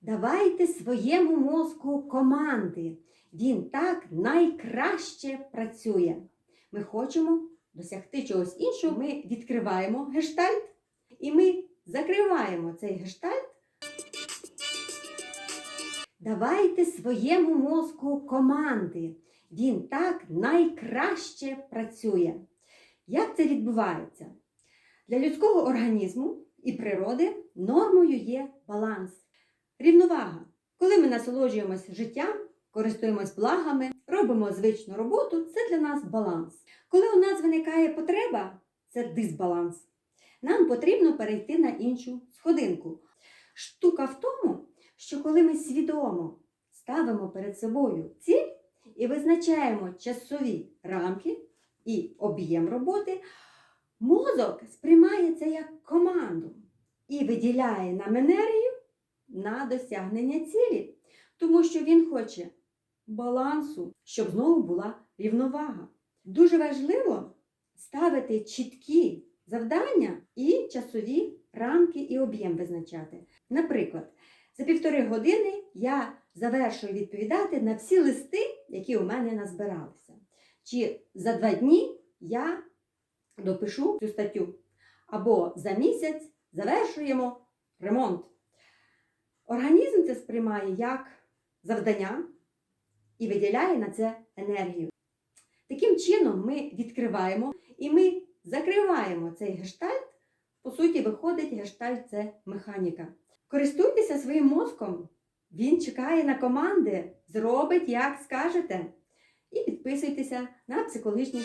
Давайте своєму мозку команди. Він так найкраще працює. Ми хочемо досягти чогось іншого. Ми відкриваємо гештальт і ми закриваємо цей гештальт. Давайте своєму мозку команди. Він так найкраще працює. Як це відбувається? Для людського організму і природи нормою є баланс, рівновага. Коли ми насолоджуємось життям, користуємось благами, робимо звичну роботу, це для нас баланс. Коли у нас виникає потреба, це дисбаланс. Нам потрібно перейти на іншу сходинку. Штука в тому, що коли ми свідомо ставимо перед собою ціль і визначаємо часові рамки і об'єм роботи, мозок сприймає це як команду і виділяє нам енергію на досягнення цілі, тому що він хоче балансу, щоб знову була рівновага. Дуже важливо ставити чіткі завдання і часові рамки і об'єм визначати. Наприклад, за півтори години я завершую відповідати на всі листи, які у мене назбиралися. Чи за два дні я допишу цю статтю. Або за місяць завершуємо ремонт. Організм це сприймає як завдання і виділяє на це енергію. Таким чином, ми відкриваємо і ми закриваємо цей гештальт. По суті, виходить, гештальт це механіка. Користуйтеся своїм мозком. Він чекає на команди, зробить, як скажете. І підписуйтеся на психологічні